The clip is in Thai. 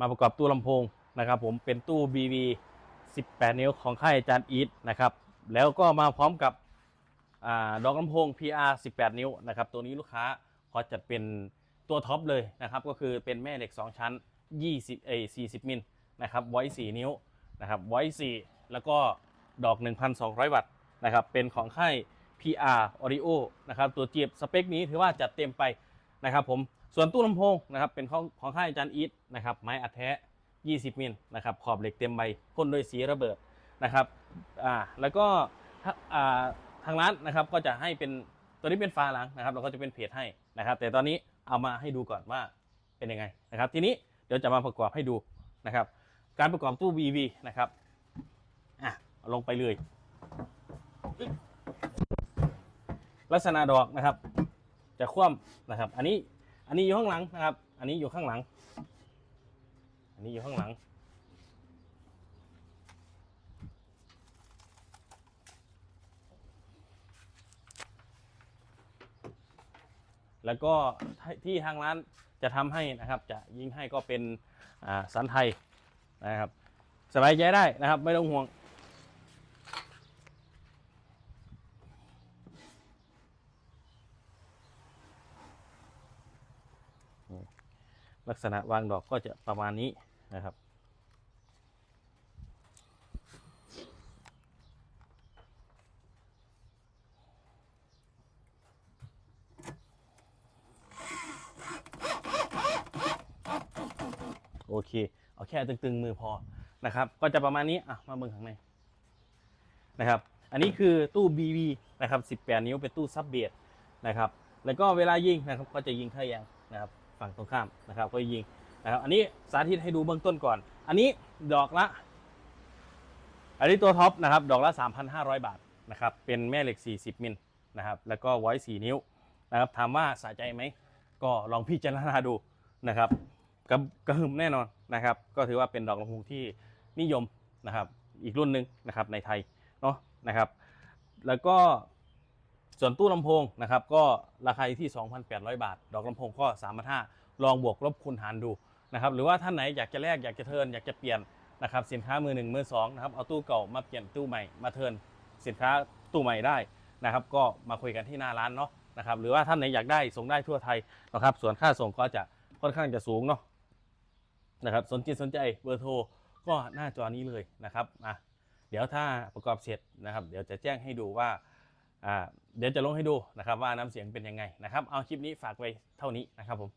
มาประกอบตู้ลำโพงนะครับ ผมเป็นตู้ BV 18 นิ้วของค่ายอาจารย์อีทนะครับ แล้วก็มาพร้อมกับอดอกลำโพง PR 18 นิ้วนะครับ ตัวนี้ลูกค้าขอจัดเป็นตัวท็อปเลยนะครับ ก็คือเป็นแม่เหล็ก 2 ชั้น 20เอ40 มิลนะครับไว้ 4 นิ้วนะครับไว้ 4 แล้วก็ดอก 1,200 วัตต์นะครับ เป็นของค่าย PR Audio นะครับ ตัวเจียบสเปคนี้ถือว่าจัดเต็มไปนะครับผม ส่วนตู้ลำโพงนะครับเป็นของของค่ายอาจารย์อีทนะครับไม้อัดแท้ 20 มิลนะครับขอบเหล็กเต็มใบพ่นด้วยสีระเบิดนะครับอ่าแล้วก็ถ้าอ่าทางร้านนะครับก็จะให้เป็นตัวนี้เป็นฝาหลังนะครับ เราก็จะเป็นเพจให้นะครับ แต่ตอนนี้เอามาให้ดูก่อนว่าเป็นยังไงนะครับ ทีนี้เดี๋ยวจะมาประกอบให้ดูนะครับ การประกอบตู้ VV นะครับอะลงไปเลย ลักษณะดอกนะครับ จะคว่ำนะครับ อันนี้ อันนี้อยู่ข้างหลังนะครับ อันนี้อยู่ข้างหลัง อันนี้อยู่ข้างหลัง แล้วก็ที่ทางร้านจะทำให้นะครับ จะยิงให้ก็เป็นสันไทยนะครับ สบายใจได้นะครับ ไม่ต้องห่วง ลักษณะวางดอกก็จะประมาณนี้นะครับ โอเค เอาแค่ตึงๆ มือพอนะครับ ก็จะประมาณนี้ อะ มาเบิ่งข้างในนะครับ อันนี้คือตู้ BB นะครับ 18 นิ้วเป็นตู้ซับเบสนะครับ แล้วก็เวลายิงนะครับ ก็จะยิงทะยางนะครับ ฝั่งตรงข้ามนะครับก็ยิงนะครับอันนี้สาธิตให้ดูเบื้องต้นก่อน อันนี้ดอกละ อันนี้ตัวท็อปนะครับดอกละ 3,500 บาทนะครับเป็นแม่เหล็ก 40 มิลนะครับแล้วก็ไว้4นิ้วนะครับถามว่าสะใจไหมก็ลองพิจารณาดูนะครับกระกระหึ่มแน่นอนนะครับ ก็ถือว่าเป็นดอกลำโพงที่นิยมนะครับ อีกรุ่นหนึ่งนะครับในไทยเนาะนะครับ แล้วก็ ส่วนตู้ลำโพงนะครับก็ราคาอยู่ที่ 2,800 บาท ดอกลำโพงก็3,500ลองบวกลบคูณหารดูนะครับหรือว่าท่านไหนอยากจะแลกอยากจะเทิร์นอยากจะเปลี่ยนนะครับสินค้ามือหนึ่งมือสองนะครับเอาตู้เก่ามาเปลี่ยนตู้ใหม่มาเทิร์นสินค้าตู้ใหม่ได้นะครับก็มาคุยกันที่หน้าร้านเนาะนะครับหรือว่าท่านไหนอยากได้ส่งได้ทั่วไทยนะครับส่วนค่าส่งก็จะค่อนข้างจะสูงเนาะนะครับสนใจสนใจเบอร์โทรก็หน้าจอนี้เลยนะครับอะเดี๋ยวถ้าประกอบเสร็จนะครับ เดี๋ยวจะแจ้งให้ดูว่า เดี๋ยวจะลงให้ดูนะครับว่าน้ำเสียงเป็นยังไงนะครับ เอาคลิปนี้ฝากไว้เท่านี้นะครับผม